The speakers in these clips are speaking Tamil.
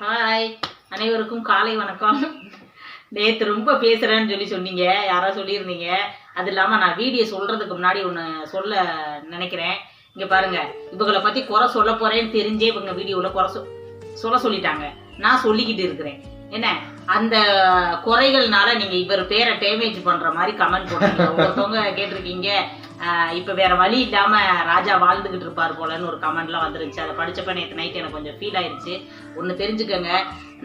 ஹாய் அனைவருக்கும் காலை வணக்கம். நேற்று ரொம்ப பேசுகிறேன்னு சொல்லி சொன்னீங்க. யாரோ சொல்லியிருந்தீங்க. அது இல்லாமல் நான் வீடியோ சொல்கிறதுக்கு முன்னாடி ஒன்று சொல்ல நினைக்கிறேன். இங்கே பாருங்க. இவங்களை பற்றி குறை சொல்ல போகிறேன்னு தெரிஞ்சே இவங்க வீடியோவில் குறை சொ- சொல்ல சொல்லிட்டாங்க. நான் சொல்லிக்கிட்டு இருக்கிறேன். என்ன? அந்த குறைகள்னால நீங்கள் இவர் பேரை டேமேஜ் பண்ணுற மாதிரி கமெண்ட் போடுறீங்க. ஒருத்தவங்க கேட்டிருக்கீங்க. இப்போ வேற வழி இல்லாம ராஜா வாழ்ந்துகிட்டு இருப்பார் போலன்னு ஒரு கமெண்ட்லாம் வந்துருச்சு அதை படிச்சப்ப நேற்று நைட் எனக்கு கொஞ்சம் ஃபீல் ஆயிடுச்சு ஒன்று தெரிஞ்சுக்கோங்க.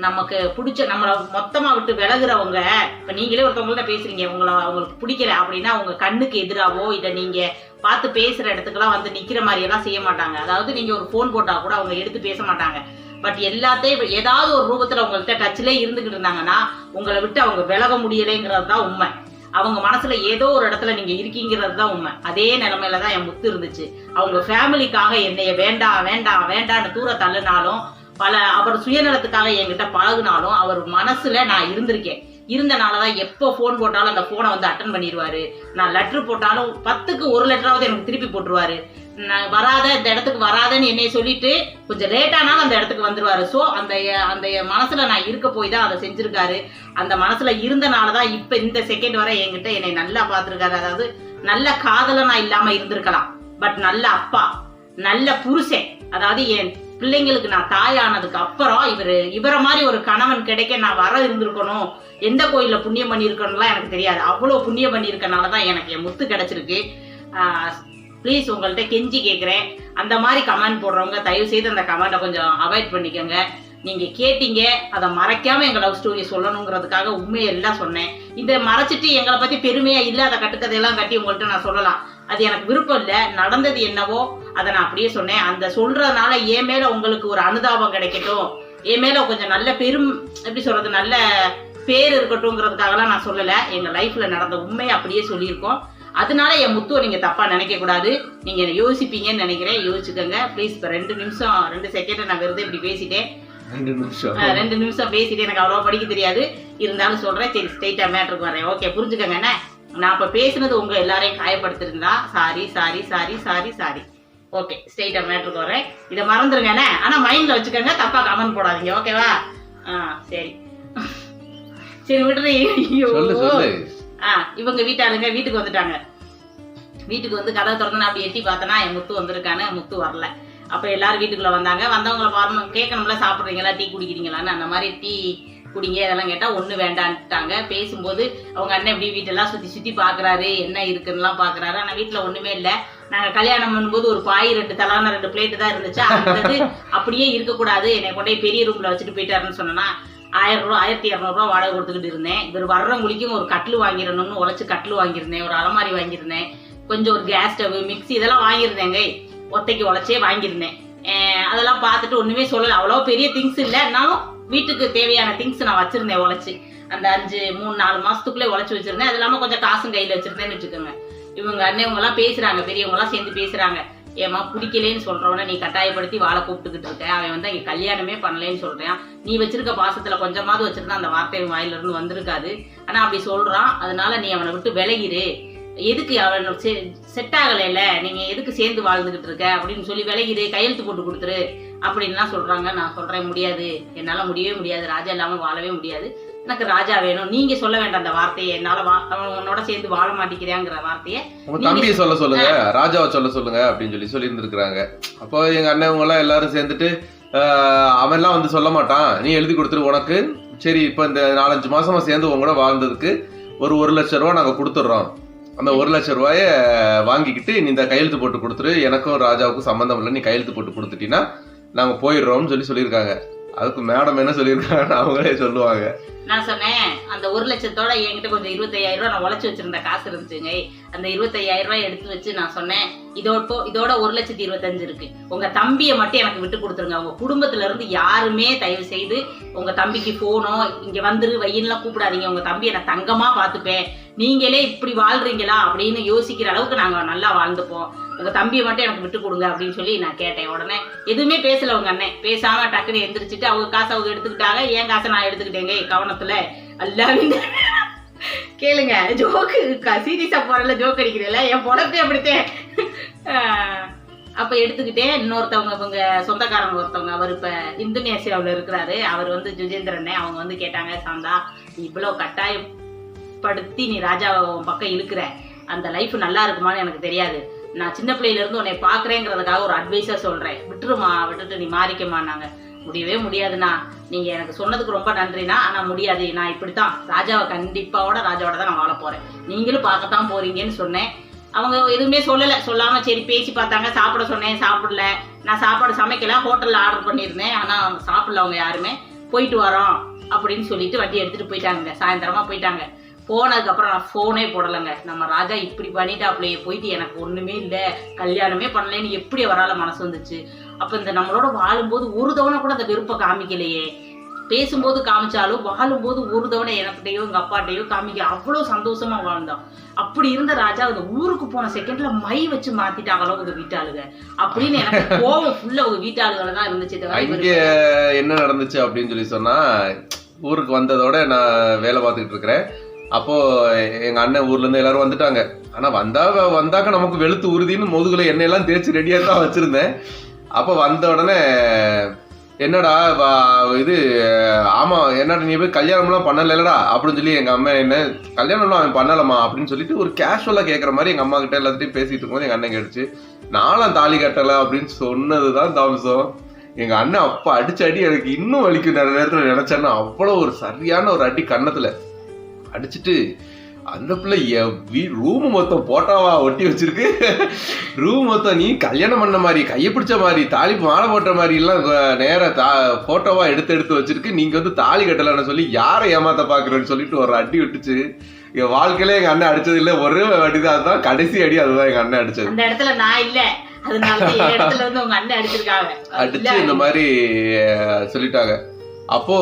நமக்கு பிடிச்ச நம்மளை மொத்தமாக விட்டு விலகுறவங்க இப்போ நீங்களே ஒருத்தவங்கள்ட்ட பேசுறீங்க உங்களை அவங்களுக்கு பிடிக்கல அப்படின்னா உங்க கண்ணுக்கு எதிராகவோ இதை நீங்க பார்த்து பேசுற இடத்துக்குலாம் வந்து நிக்கிற மாதிரி எல்லாம் செய்ய மாட்டாங்க. அதாவது நீங்க ஒரு ஃபோன் போட்டா கூட அவங்க எடுத்து பேச மாட்டாங்க. பட் எல்லாத்தையும் ஏதாவது ஒரு ரூபத்துல உங்கள்கிட்ட டச்சிலே இருந்துகிட்டு இருந்தாங்கன்னா உங்களை விட்டு அவங்க விலக முடியலைங்கிறது தான் உண்மை. அவங்க மனசுல ஏதோ ஒரு இடத்துல நீங்க இருக்கீங்கிறது தான் உண்மை. அதே நிலைமையில தான் என் முத்து இருந்துச்சு. அவங்க ஃபேமிலிக்காக என்னைய வேண்டாம் வேண்டாம் வேண்டாம்னு தூர தள்ளுனாலும் பல அவர் சுயநலத்துக்காக என்கிட்ட பழகுனாலும் அவர் மனசுல நான் இருந்திருக்கேன். இருந்தனாலதான் எப்போ ஃபோன் போட்டாலும் அந்த ஃபோனை வந்து அட்டன் பண்ணிடுவாரு. நான் லெட்ரு போட்டாலும் பத்துக்கு ஒரு லெட்டராவது எனக்கு திருப்பி போட்டுருவாரு. வராத இந்த இடத்துக்கு வராதன்னு என்னைய சொல்லிட்டு கொஞ்சம் லேட்டானாலும் அந்த இடத்துக்கு வந்துருவாரு. ஸோ அந்த அந்த மனசுல நான் இருக்க போய் தான் அதை செஞ்சிருக்காரு. அந்த மனசுல இருந்தனால தான் இப்ப இந்த செகண்ட் வரை என்கிட்ட என்னை நல்லா பார்த்துருக்காரு. அதாவது நல்ல காதலனா இல்லாம இருந்திருக்கலாம். பட் நல்ல அப்பா நல்ல புருஷன். அதாவது என் பிள்ளைங்களுக்கு நான் தாயானதுக்கு அப்புறம் இவர் இவரை மாதிரி ஒரு கணவன் கிடைக்க நான் வர இருந்திருக்கணும். எந்த கோயில்ல புண்ணியம் பண்ணியிருக்கணும்லாம் எனக்கு தெரியாது. அவ்வளோ புண்ணியம் பண்ணியிருக்கனால தான் எனக்கு என் முத்து கிடைச்சிருக்கு. ப்ளீஸ் உங்கள்கிட்ட கெஞ்சி கேட்குறேன் அந்த மாதிரி கமெண்ட் போடுறவங்க தயவு செய்து அந்த கமெண்ட்டை கொஞ்சம் அவாய்ட் பண்ணிக்கோங்க. நீங்க கேட்டீங்க அதை மறைக்காம எங்க லவ் ஸ்டோரி சொல்லணுங்கிறதுக்காக உண்மையெல்லாம் சொன்னேன். இதை மறைச்சிட்டு எங்களை பத்தி பெருமையா இல்லாத கட்டுக்கதையெல்லாம் கட்டி உங்கள்கிட்ட நான் சொல்லலாம். அது எனக்கு விருப்பம் இல்லை நடந்தது என்னவோ அதை நான் அப்படியே சொன்னேன். அந்த சொல்றதுனால என் மேல உங்களுக்கு ஒரு அனுதாபம் கிடைக்கட்டும். என் மேல கொஞ்சம் நல்ல பெரும் எப்படி சொல்றது நல்ல பேர் இருக்கட்டும்ங்கிறதுக்காகலாம் நான் சொல்லலை. எங்க லைஃப்ல நடந்த உண்மையை அப்படியே சொல்லியிருக்கோம். அதனால என் முத்துவை நீங்க தப்பா நினைக்க கூடாது. நீங்க என்னை யோசிப்பீங்கன்னு நினைக்கிறேன். யோசிச்சுக்கோங்க. ப்ளீஸ் இப்போ ரெண்டு நிமிஷம் ரெண்டு செகண்ட் நான் வெறுതെ இப்படி பேசிட்டேன். ரெண்டு நிமிஷம். ரெண்டு நிமிஷம் பேசிட்டு எனக்கு அவ்வளோ படிக்க தெரியாது. இருந்தாலும் சொல்றேன். சரி ஸ்ட்ரைட்டா மேட்ருக்கு வரேன் ஓகே புரிஞ்சுக்கங்க என்ன? நான் இப்ப பேசுனது உங்க எல்லாரையும் காயப்படுத்திருந்தா sorry sorry sorry sorry sorry okay ஸ்ட்ரைட்டா மேட்ருக்கு வரேன் இதை மறந்துருங்க என்ன? ஆனா மைண்ட்ல வச்சுக்கோங்க. தப்பா கமெண்ட் போடாதீங்க. ஓகேவா ஆ சரி. சரி விடுறீ ஐயோ. ஆ இவங்க வீட்டாளுங்க வீட்டுக்கு வந்துட்டாங்க. வீட்டுக்கு வந்து கதவை திறந்து நான் அப்படி எட்டி பார்த்தனா என் முத்து வந்திருக்கானு முத்து வரல. அப்போ எல்லாரும் வீட்டுக்குள்ள வந்தாங்க. வந்தவங்கள பாருங்க கேட்கணும்ல சாப்பிட்றீங்களா டீ குடிக்கிறீங்களான்னு? அந்த மாதிரி டீ குடிங்க இதெல்லாம் கேட்டா ஒண்ணு வேண்டான்ட்டாங்க. பேசும்போது அவங்க அண்ணன் இப்படி வீட்டெல்லாம் சுத்தி சுத்தி பாக்குறாரு என்ன இருக்குன்னுலாம் பாக்குறாரு. ஆனா வீட்டுல ஒண்ணுமே இல்ல. நாங்க கல்யாணம் பண்ணும்போது ஒரு பாய் ரெண்டு தலான ரெண்டு பிளேட் தான் இருந்துச்சு. அந்த அப்படியே இருக்கக்கூடாது. என்னை கொண்டே பெரிய ரூம்ல வச்சுட்டு போயிட்டாருன்னு சொன்னா ஆயிரம் ரூபா ஆயிரத்தி இரநூறுவா வாடகை கொடுத்துக்கிட்டு இருந்தேன். இவர் வர்றவங்களுக்கும் ஒரு கட்டில் வாங்கிடணும்னு உழைச்சி கட்டில் வாங்கியிருந்தேன். ஒரு அலமாரி வாங்கியிருந்தேன். கொஞ்சம் ஒரு கேஸ் ஸ்டவ் மிக்ஸி இதெல்லாம் வாங்கியிருந்தேங்க ஒத்தைக்கு உழைச்சே வாங்கியிருந்தேன். அதெல்லாம் பார்த்துட்டு ஒன்றுமே சொல்லலை. அவ்வளோ பெரிய திங்ஸ் இல்லைன்னாலும் வீட்டுக்கு தேவையான திங்ஸ் நான் வச்சுருந்தேன் உழைச்சி. அந்த அஞ்சு மூணு நாலு மாதத்துக்குள்ளே உழைச்சி வச்சிருந்தேன். அது இல்லாமல் கொஞ்சம் காசும் கையில் வச்சுருந்தேன்னு வச்சுக்கோங்க. இவங்க அண்ணன் இவங்கெல்லாம் பேசுகிறாங்க பெரியவங்களாம் சேர்ந்து பேசுகிறாங்க ஏமா பிடிக்கலேன்னு சொல்றவன நீ கட்டாயப்படுத்தி வாழை கூப்பிட்டுக்கிட்டு இருக்க. அவன் வந்து அங்கே கல்யாணமே பண்ணலன்னு சொல்றான். நீ வச்சிருக்க பாசத்துல கொஞ்சமாவது வச்சிருந்தா அந்த வார்த்தை வாயில இருந்து வந்திருக்காது. ஆனா அப்படி சொல்றான். அதனால நீ அவனை விட்டு விலகிரு. எதுக்கு அவன் செட் ஆகலைல? நீங்க எதுக்கு சேர்ந்து வாழ்ந்துகிட்டு இருக்க? அப்படின்னு சொல்லி விலகிடு கையெழுத்து போட்டு கொடுத்துரு. அப்படின்லாம் சொல்றாங்க. நான் சொல்றேன் முடியாது. என்னால முடியவே முடியாது. ராஜா இல்லாம வாழவே முடியாது. எனக்கு ராஜா வேணும். நீங்க சொல்ல வேண்டாம் அந்த வார்த்தையை. என்னால உன்னோட சேர்ந்து வாழ மாட்டேங்கிறாங்கிற வார்த்தையை. உங்க தம்பியை சொல்ல சொல்லுங்க. ராஜாவை சொல்ல சொல்லுங்க அப்படின்னு சொல்லி சொல்லி இருந்திருக்காங்க அப்போ எங்க அண்ணன் எல்லாம் எல்லாரும் சேர்ந்துட்டு அவன்லாம் வந்து சொல்ல மாட்டான். நீ எழுதி கொடுத்துரு உனக்கு. சரி இப்போ இந்த நாலஞ்சு மாசமா சேர்ந்து உங்க கூட வாழ்ந்ததுக்கு ஒரு ஒரு லட்ச ரூபா நாங்க கொடுத்துட்றோம். அந்த ஒரு லட்ச ரூபாய வாங்கிக்கிட்டு நீ இந்த கையெழுத்து போட்டு கொடுத்துரு. எனக்கும் ராஜாவுக்கும் சம்மந்தம் இல்லை. நீ கையெழுத்து போட்டு கொடுத்துட்டீங்கன்னா நாங்க போயிடுறோம்னு சொல்லி சொல்லியிருக்காங்க. அதுக்கு மேடம் என்ன சொல்லியிருக்காங்க அவங்களே சொல்லுவாங்க. நான் சொன்னேன் அந்த ஒரு லட்சத்தோட என்கிட்ட கொஞ்சம் இருபத்தையாயிரம் ரூபாய் நான் உழைச்சி வச்சிருந்த காசு இருந்துச்சுங்க. அந்த இருபத்தையாயிரம் ரூபாய் எடுத்து வச்சு நான் சொன்னேன் இதோட இதோட ஒரு லட்சத்தி இருபத்தஞ்சு இருக்கு. உங்க தம்பியை மட்டும் எனக்கு விட்டு கொடுத்துருங்க. உங்க குடும்பத்துல இருந்து யாருமே தயவு செய்து உங்க தம்பிக்கு போனோ இங்க வந்துரு வையின்லாம் கூப்பிடாதீங்க. உங்க தம்பியை நான் தங்கமா பாத்துப்பேன் நீங்களே இப்படி வாழ்றீங்களா அப்படின்னு யோசிக்கிற அளவுக்கு நாங்க நல்லா வாழ்ந்துப்போம். உங்கள் தம்பியை மட்டும் எனக்கு விட்டு கொடுங்க அப்படின்னு சொல்லி நான் கேட்டேன். உடனே எதுவுமே பேசல உங்கள் அண்ணன். பேசாமல் டக்குன்னு எந்திரிச்சிட்டு அவங்க காசை அவங்க எடுத்துக்கிட்டாங்க. என் காசை நான் எடுத்துக்கிட்டேங்க கவனத்தில். எல்லாமே கேளுங்க ஜோக்கு சீரியஸாக போகிறல ஜோக் அடிக்கிறேன்ல. என் பொழப்பே அப்படித்தேன் அப்போ எடுத்துக்கிட்டே இன்னொருத்தவங்க இவங்க சொந்தக்காரங்க ஒருத்தவங்க அவர் இப்போ இந்தோனேசியாவில் இருக்கிறாரு. அவர் வந்து ஜுஜேந்திரனே அவங்க வந்து கேட்டாங்க சாந்தா நீ கட்டாயப்படுத்தி நீ ராஜாவை உன் பக்கம் இழுக்கிற. அந்த லைஃப் நல்லா இருக்குமான்னு எனக்கு தெரியாது. நான் சின்ன பிள்ளையில இருந்து உன்னை பாக்குறேங்கிறதுக்காக ஒரு அட்வைஸா சொல்றேன். விட்டுருமா விட்டுட்டு நீ மாறிக்கமான்னாங்க முடியவே முடியாதுண்ணா. நீங்க எனக்கு சொன்னதுக்கு ரொம்ப நன்றிண்ணா. ஆனா முடியாது. நான் இப்படித்தான். ராஜாவை கண்டிப்பாவோட ராஜாவோட தான் நான் வாழ போறேன். நீங்களும் பார்க்கத்தான் போறீங்கன்னு சொன்னேன். அவங்க எதுவுமே சொல்லலை. சொல்லாமல் சரி பேசி பார்த்தாங்க. சாப்பிட சொன்னேன். சாப்பிடல. நான் சாப்பாடு சமைக்கல. ஹோட்டலில் ஆர்டர் பண்ணியிருந்தேன். ஆனால் அவங்க சாப்பிடல அவங்க யாருமே. போயிட்டு வரோம் அப்படின்னு சொல்லிட்டு வண்டி எடுத்துகிட்டு போயிட்டாங்க சாயந்தரமாக போயிட்டாங்க. போனதுக்கு அப்புறம் நான் ஃபோனே போடலைங்க. நம்ம ராஜா இப்படி பண்ணிட்டாப்லையே போயிட்டு எனக்கு ஒண்ணுமே இல்லை கல்யாணமே பண்ணலைன்னு எப்படி அவரால மனசு வந்துச்சு? அப்ப இந்த நம்மளோட வாழும்போது ஒரு தவணை கூட அந்த விருப்பம் காமிக்கலையே. பேசும்போது காமிச்சாலும் வாழும்போது ஒரு தவணை எனக்கிட்டையோ எங்க அப்பாட்டையோ காமிக்க அவ்வளவு சந்தோஷமா வாழ்ந்தோம் அப்படி இருந்த ராஜா அந்த ஊருக்கு போன செகண்ட்ல மை வச்சு மாத்திட்டாங்களோ உங்க வீட்டாளுங்க அப்படின்னு எனக்கு கோவம் ஃபுல்லா உங்க வீட்டாளுகளை தான் இருந்துச்சு என்ன நடந்துச்சு அப்படின்னு சொல்லி சொன்னா ஊருக்கு வந்ததோட நான் வேலை பார்த்துக்கிட்டு இருக்கிறேன். அப்போ எங்க அண்ணன் ஊர்ல இருந்து எல்லாரும் வந்துட்டாங்க. ஆனா வந்தா வந்தாக்க நமக்கு வெளுத்து உறுதின்னு முதுகுல எண்ணெயெல்லாம் தேய்ச்சி ரெடியா தான் வச்சிருந்தேன். அப்போ வந்த உடனே என்னடா இது ஆமா என்னடா நீ போய் கல்யாணம்லாம் பண்ணலடா அப்படின்னு சொல்லி எங்க அம்மா என்ன கல்யாணம்லாம் அவன் பண்ணலமா அப்படின்னு சொல்லிட்டு ஒரு கேஷுவலா கேட்குற மாதிரி எங்க அம்மா கிட்ட எல்லாத்தையும் பேசிட்டு இருக்கும்போது எங்க அண்ணன் கேட்டுச்சு நானும் தாலி கட்டல அப்படின்னு சொன்னதுதான் தாமசம். எங்க அண்ணன் அப்ப அடிச்சு அடி எனக்கு இன்னும் வலிக்கும் நிறைய நேரத்துல நினைச்சேன்னா. அவ்வளவு ஒரு சரியான ஒரு அடி கன்னத்துல. அடிச்சிட்டு அந்த பிள்ளை ரூம் மொத்தம் போட்டாவா ஒட்டி வச்சிருக்கு. ரூம் மொத்தம் நீ கல்யாணம் பண்ண மாதிரி கையை பிடிச்ச மாதிரி தாலி மாலை போட்ட மாதிரி எல்லாம் நேரா தா போட்டோவா எடுத்து எடுத்து வச்சிருக்கு. நீங்க வந்து தாலி கட்டலன்னு சொல்லி யாரை ஏமாத்த பாக்குறேன்னு சொல்லிட்டு ஒரு அடி விட்டுச்சு. என் வாழ்க்கையில எங்க அண்ணன் அடிச்சது இல்ல. ஒரே அடிதான். அதுதான் கடைசி அடி. அதுதான் எங்க அண்ணன் அடிச்சது. அந்த இடத்துல நான் இல்ல. தான் அடிச்சு இந்த மாதிரி சொல்லிட்டாங்க. அப்போ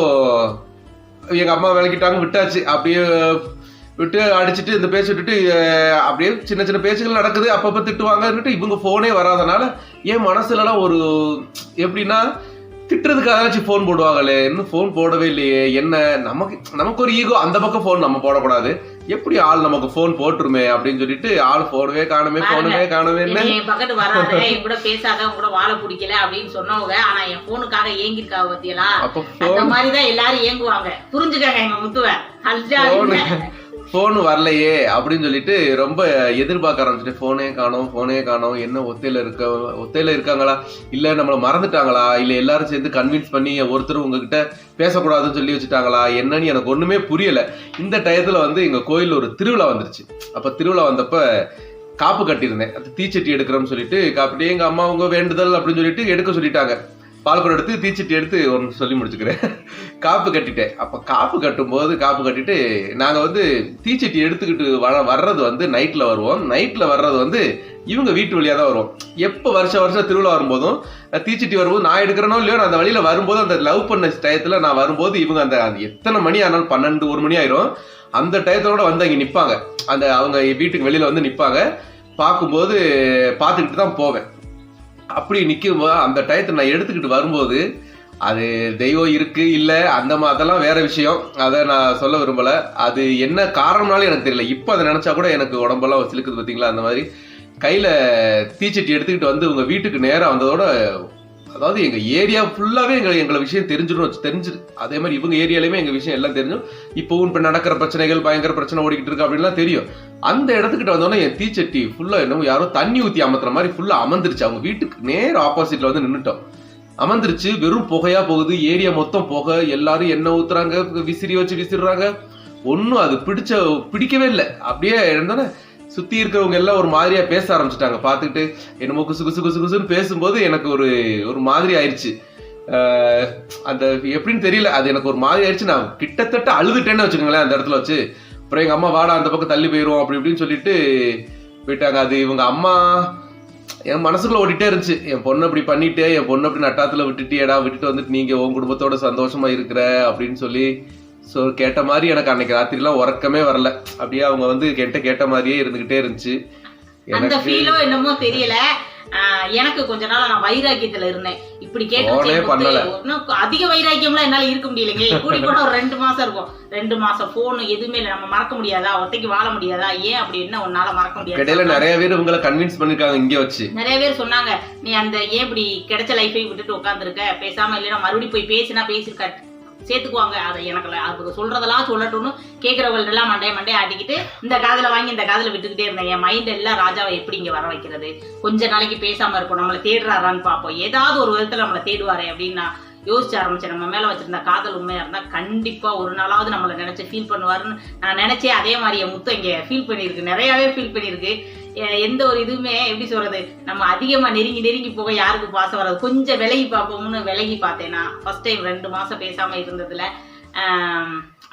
எங்க அம்மா விளக்கிட்டாங்க விட்டாச்சு. அப்படியே விட்டு அடிச்சுட்டு இந்த பேச்சு விட்டுட்டு அப்படியே சின்ன சின்ன பேச்சுகள் நடக்குது. அப்பப்ப திட்டுவாங்கன்னுட்டு இவங்க போனே வராதனால என் மனசுலலாம் ஒரு எப்படின்னா திட்டுறதுக்காகச்சும் ஃபோன் போடுவாங்களே. இன்னும் ஃபோன் போடவே இல்லையே. என்ன? நமக்கு நமக்கு ஒரு ஈகோ அந்த பக்கம் ஃபோன் நம்ம போடக்கூடாது. எப்படி ஆள் நமக்கு ஃபோன் போட்டுருமே அப்படின்னு சொல்லிட்டு ஆள் போடவே காணுமே போனவே காணுமே என் பக்கத்து வராத என் கூட பேசாத உன் கூட வாழ பிடிக்கல அப்படின்னு சொன்னவங்க ஆனா என் போனுக்காக ஏங்கிருக்காவ பத்தியலா? அப்போ அந்த மாதிரிதான் எல்லாரும் ஏங்குவாங்க. புரிஞ்சுக்கங்க எங்க முத்துவ. அல்லாதீங்க. ஃபோனு வரலையே அப்படின்னு சொல்லிட்டு ரொம்ப எதிர்பார்க்க ஆரம்பிச்சுட்டு ஃபோனே காணோம் ஃபோனே காணோம் என்ன ஒத்தையில் இருக்க ஒத்தையில் இருக்காங்களா? இல்லை நம்மளை மறந்துட்டாங்களா? இல்லை எல்லாரும் சேர்ந்து கன்வின்ஸ் பண்ணி ஒருத்தர் உங்ககிட்ட பேசக்கூடாதுன்னு சொல்லி வச்சுட்டாங்களா? என்னன்னு எனக்கு ஒன்றுமே புரியலை. இந்த டயத்தில் வந்து எங்கள் கோயில் ஒரு திருவிழா வந்துருச்சு. அப்போ திருவிழா வந்தப்போ காப்பு கட்டியிருந்தேன். அது தீச்சட்டி எடுக்கிறோம்னு சொல்லிட்டு காப்பிட்டு எங்கள் அம்மா அவங்க வேண்டுதல் அப்படின்னு சொல்லிட்டு எடுக்க சொல்லிட்டாங்க. பால்குடம் எடுத்து தீச்சிட்டு எடுத்து ஒன்று சொல்லி முடிச்சுக்கிறேன். காப்பு கட்டிட்டேன். அப்போ காப்பு கட்டும்போது காப்பு கட்டிட்டு நாங்கள் வந்து தீச்சட்டி எடுத்துக்கிட்டு வர வர்றது வந்து நைட்டில் வருவோம். நைட்டில் வர்றது வந்து இவங்க வீட்டு வழியாக தான் வருவோம். எப்போ வருஷம் வருஷம் திருவிழா வரும்போதும் அஹ், தீச்சட்டி வரும்போது நான் எடுக்கிறனோ இல்லையோ நான் அந்த வழியில வரும்போது அந்த லவ் பண்ண டயத்தில் நான் வரும்போது இவங்க அந்த எத்தனை மணி ஆனாலும் பன்னெண்டு ஒரு மணி ஆயிரும். அந்த டயத்தோட வந்து அங்கே நிற்பாங்க அந்த அவங்க வீட்டுக்கு வெளியில் வந்து நிற்பாங்க பார்க்கும்போது பார்த்துக்கிட்டு தான் போவேன். அப்படி நிற்கும் அந்த டயத்தை நான் எடுத்துக்கிட்டு வரும்போது அது தெய்வம் இருக்கு இல்லை அந்த அதெல்லாம் வேற விஷயம். அதை நான் சொல்ல விரும்பல. அது என்ன காரணம்னாலும் எனக்கு தெரியல. இப்போ அதை நினைச்சா கூட எனக்கு உடம்பெல்லாம் சிலுக்குது பார்த்தீங்களா? அந்த மாதிரி. கையில தீச்சட்டி எடுத்துக்கிட்டு வந்து உங்க வீட்டுக்கு நேராக வந்ததோட அதாவது எங்கள் ஏரியா ஃபுல்லாகவே எங்கள் எங்களை விஷயம் தெரிஞ்சிடும் வச்சு தெரிஞ்சு அதே மாதிரி இவங்க ஏரியாலையுமே எங்கள் விஷயம் எல்லாம் தெரிஞ்சும் இப்போவும் இப்போ நடக்கிற பிரச்சனைகள் பயங்கர பிரச்சனை ஓடிக்கிட்டு இருக்கு அப்படின்லாம் தெரியும். அந்த இடத்துக்கிட்ட வந்தோன்னே என் தீச்சட்டி ஃபுல்லாக என்னமோ யாரோ தண்ணி ஊற்றி அமர்த்துற மாதிரி ஃபுல்லாக அமர்ந்துருச்சு. அவங்க வீட்டுக்கு நேர் ஆப்போசிட்ல வந்து நின்றுட்டோம் அமர்ந்துருச்சு வெறும் புகையாக போகுது. ஏரியா மொத்தம் புகை. எல்லாரும் எண்ணெய் ஊற்றுறாங்க விசிறி வச்சு விசிறாங்க. ஒன்றும் அது பிடிச்ச பிடிக்கவே இல்லை. அப்படியே இருந்தோன்னே சுத்தி இருக்கிறவங்க எல்லாம் ஒரு மாதிரியா பேச ஆரம்பிச்சிட்டாங்க. பார்த்துக்கிட்டு என்னமோ குசு குசு குசு குசுன்னு பேசும்போது எனக்கு ஒரு ஒரு மாதிரி ஆயிடுச்சு. அந்த எப்படின்னு தெரியல. அது எனக்கு ஒரு மாதிரி ஆயிடுச்சு. நான் கிட்டத்தட்ட அழுதுட்டேன்னு வச்சுக்கோங்களேன் அந்த இடத்துல வச்சு. அப்புறம் எங்க அம்மா வாடா அந்த பக்கம் தள்ளி போயிரும் அப்படி இப்படின்னு சொல்லிட்டு போயிட்டாங்க. அது இவங்க அம்மா என் மனசுக்குள்ள ஓடிட்டே இருந்துச்சு. என் பொண்ணு அப்படி பண்ணிட்டு என் பொண்ணு அப்படி நட்டாத்துல விட்டுட்டியடா விட்டுட்டு வந்துட்டு நீங்க உன் குடும்பத்தோட சந்தோஷமா இருக்கிற அப்படின்னு சொல்லி ஸோ கேட்ட மாதிரி எனக்கு அன்னைக்கு ராத்திரிலாம் உறக்கமே வரல. அப்படியே அவங்க வந்து என்கிட்ட கேட்ட மாதிரியே இருந்துகிட்டே இருந்துச்சு. அந்த ஃபீலோ என்னமோ தெரியல. எனக்கு கொஞ்ச நாள் நான் வைராக்கியத்துல இருந்தேன். இப்படி. கேட்டு அதிக வைராக்கியம்லாம் என்னால இருக்க முடியலைங்களே. கூடி போனா ஒரு ரெண்டு மாசம் இருக்கும். ரெண்டு மாசம் போன் எதுவுமே இல்லை. நம்ம மறக்க முடியாதா? ஒத்தைக்கு வாழ முடியாதா? ஏன் அப்படி என்ன உன்னால மறக்க இடையில முடியாது நிறைய பேர் உங்களை கன்வின்ஸ் பண்ணிருக்காங்க இங்க வச்சு. நிறைய பேர் சொன்னாங்க நீ அந்த ஏன் இப்படி கிடைச்ச லைஃபை விட்டுட்டு உட்காந்துருக்க பேசாம இல்லைன்னா மறுபடியும் போய் பேசினா பேசிருக்க சேர்த்துக்குவாங்க. அதை எனக்கு அவருக்கு சொல்றதெல்லாம் சொல்லட்டும்னு கேட்கறவங்கள்ட்ட எல்லாம் மண்டைய மண்டைய ஆட்டிக்கிட்டு இந்த காதில் வாங்கி இந்த காதில் விட்டுக்கிட்டே இருந்தேன். என் மைண்ட் எல்லாம் ராஜாவை எப்படி இங்கே வர வைக்கிறது? கொஞ்ச நாளைக்கு பேசாம இருப்போம் நம்மளை தேடுறாரான்னு பார்ப்போம். ஏதாவது ஒரு விதத்தில் நம்மளை தேடுவாரே அப்படின்னு நான் யோசிச்சு ஆரம்பிச்சேன். நம்ம மேலே வச்சிருந்த காதல் உண்மையாக இருந்தால் கண்டிப்பாக ஒரு நாளாவது நம்மளை நினச்சி ஃபீல் பண்ணுவாருன்னு நான் நினச்சே அதே மாதிரி என் முத்தம் இங்கே ஃபீல் பண்ணியிருக்கு. நிறையவே ஃபீல் பண்ணியிருக்கு. எந்த ஒரு இதுவுமே எப்படி சொல்றது? நம்ம அதிகமா நெருங்கி நெருங்கி போக யாருக்கு பாசம் வராது. கொஞ்சம் விலகி பார்ப்போம்னு விலகி பார்த்தேன்னா ஃபர்ஸ்ட் டைம் ரெண்டு மாசம் பேசாம இருந்ததுல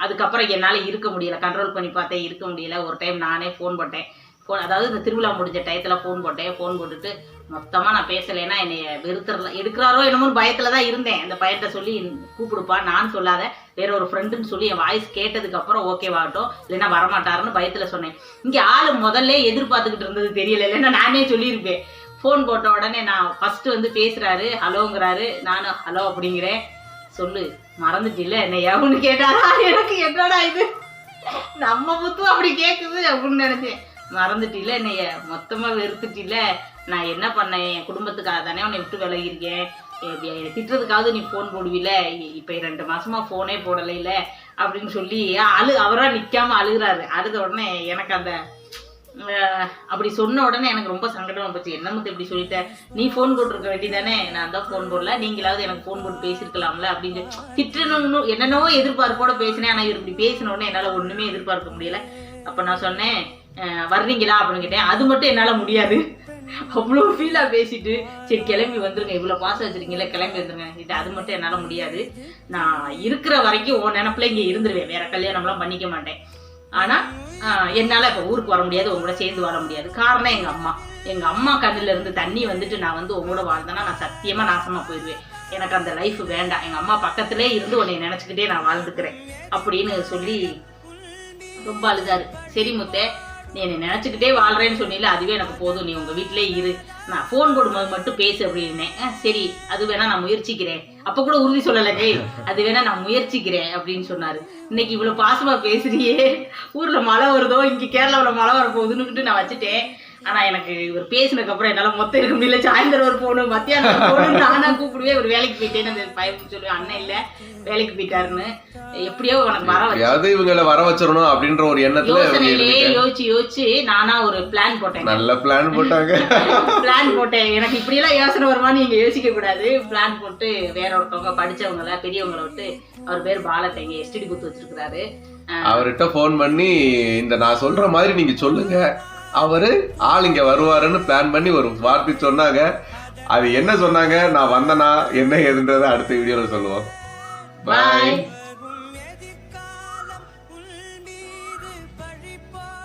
அதுக்கப்புறம் என்னால இருக்க முடியல. கண்ட்ரோல் பண்ணி பார்த்தேன் இருக்க முடியல. ஒரு டைம் நானே ஃபோன் போட்டேன். ஃபோன் அதாவது இந்த திருவிழா முடிஞ்ச டயத்தில் ஃபோன் போட்டேன். ஃபோன் போட்டுட்டு மொத்தமாக நான் பேசலைன்னா என்னை வெறுத்துறல எடுக்கிறாரோ என்னமோன்னு பயத்துல தான் இருந்தேன். அந்த பையன்கிட்ட சொல்லி கூப்பிடுப்பா. நான் சொல்லாத. வேற ஒரு ஃப்ரெண்டுன்னு சொல்லி என் வாய்ஸ் கேட்டதுக்கப்புறம் ஓகேவாகட்டும் இல்லைன்னா வரமாட்டாருன்னு பயத்துல சொன்னேன். இங்கே ஆள் முதல்ல எதிர்பார்த்துக்கிட்டு இருந்தது தெரியல. இல்லைன்னா நானே சொல்லியிருப்பேன். ஃபோன் போட்ட உடனே நான் ஃபர்ஸ்ட் வந்து பேசுறாரு. ஹலோங்கிறாரு. நானும் ஹலோ அப்படிங்கிறேன். சொல்லு. மறந்துட்டில்ல என்ன எவனு கேட்டாரா? எனக்கு என்னடா இது? நம்ம புத்தும் அப்படி கேட்குது அப்படின்னு நினைச்சேன். மறந்துட்டில என்னைய மொத்தமா வெறுத்துட்டில நான் என்ன பண்ணேன்? என் குடும்பத்துக்காக தானே உன்னை விட்டு விலகிருக்கேன் என்னை திட்டுறதுக்காவது நீ ஃபோன் போடுவில இப்போ ரெண்டு மாசமா ஃபோனே போடலையில? அப்படின்னு சொல்லி அழு அவரா நிக்காம அழுகுறாரு. அழுத உடனே எனக்கு அந்த அஹ், அப்படி சொன்ன உடனே எனக்கு ரொம்ப சங்கடமா போச்சு. என்னமுத்து இப்படி சொல்லிட்ட? நீ ஃபோன் போட்டிருக்க வேண்டிதானே நான் தான் ஃபோன் போடல. நீங்களாவது எனக்கு ஃபோன் போட்டு பேசியிருக்கலாம்ல? அப்படின்னு திட்டணும்னு என்னென்னவோ எதிர்பார்ப்போட பேசினேன். ஆனால் இவர் இப்படி பேசின உடனே என்னால் ஒன்றுமே எதிர்பார்க்க முடியல. அப்போ நான் சொன்னேன் வர்றீங்களா அப்படின்னு கேட்டேன். அது மட்டும் என்னால் முடியாது. அவ்வளோ ஃபீலாக பேசிட்டு சரி கிளம்பி வந்துருங்க. இவ்வளோ பாசம் வச்சுருக்கீங்களா கிளம்பி வந்துருங்க. இது அது மட்டும் என்னால் முடியாது. நான் இருக்கிற வரைக்கும் உன் நினப்பில் இங்கே இருந்துருவேன். வேற கல்யாணம்லாம் பண்ணிக்க மாட்டேன். ஆனால் என்னால் இப்போ ஊருக்கு வர முடியாது உங்க கூட சேர்ந்து வாழ முடியாது. காரணம் எங்கள் அம்மா. எங்கள் அம்மா கண்ணில் இருந்து தண்ணி வந்துட்டு நான் வந்து உங்களோட வாழ்ந்தேன்னா நான் சத்தியமாக நாசமாக போயிடுவேன். எனக்கு அந்த லைஃப் வேண்டாம். எங்கள் அம்மா பக்கத்திலே இருந்து உன்னை நினச்சிக்கிட்டே நான் வாழ்ந்துக்கிறேன். அப்படின்னு சொல்லி ரொம்ப அழுதாரு. சரி முத்தே நீ என்னை நினச்சிக்கிட்டே வாழ்கிறேன்னு சொன்னில அதுவே எனக்கு போதும். நீ உங்கள் வீட்டிலே இரு. நான் ஃபோன் போடும்போது மட்டும் பேசு அப்படின்னேன் சரி அது வேணா நான் முயற்சிக்கிறேன். அப்போ கூட உறுதி சொல்லலை அது வேணா நான் முயற்சிக்கிறேன் அப்படின்னு சொன்னார். இன்னைக்கு இவ்வளோ பாசமா பேசுறியே. ஊர்ல மழை வருதோ இங்கே கேரளாவில் மழை வர போகுதுன்னுக்கிட்டு நான் வச்சுட்டேன். ஆனா எனக்கு இவர் பேசினதுக்கு அப்புறம் என்னால மொத்தம் இருக்க முடியல. சாயந்தரம் ஒரு போகணும் மத்தியானம் ஒரு போகணும் நானா கூப்பிடுவேன். இவர் வேலைக்கு போயிட்டேன்னு அந்த பையன் சொல்லுவேன் அண்ணன் இல்ல வேலைக்கு போயிட்டாருன்னு. எப்படியோ உனக்கு வர வச்சு இவங்களை வர வச்சிடணும் அப்படின்ற ஒரு எண்ணத்துல யோசனையிலேயே யோசிச்சு யோசிச்சு நானா ஒரு பிளான் போட்டேன் நல்ல பிளான் போட்டாங்க. பிளான் போட்டேன். எனக்கு இப்படியெல்லாம் யோசனை வருமான்னு நீங்க யோசிக்க கூடாது. பிளான் போட்டு வேற ஒருத்தவங்க படிச்சவங்கள பெரியவங்கள விட்டு அவர் பேர் பாலத்தைங்க எஸ்டிடி புத்து வச்சிருக்கிறாரு. அவர்கிட்ட ஃபோன் பண்ணி இந்த நான் சொல்ற மாதிரி நீங்க சொல்லுங்க. அவரு ஆள் இங்க வருவாருன்னு பிளான் பண்ணி ஒரு வார்த்தை சொன்னாங்க. அது என்ன சொன்னாங்க? நான் வந்தனா? என்ன ஏதுன்றதை அடுத்த வீடியோல சொல்லுவோம். பாய்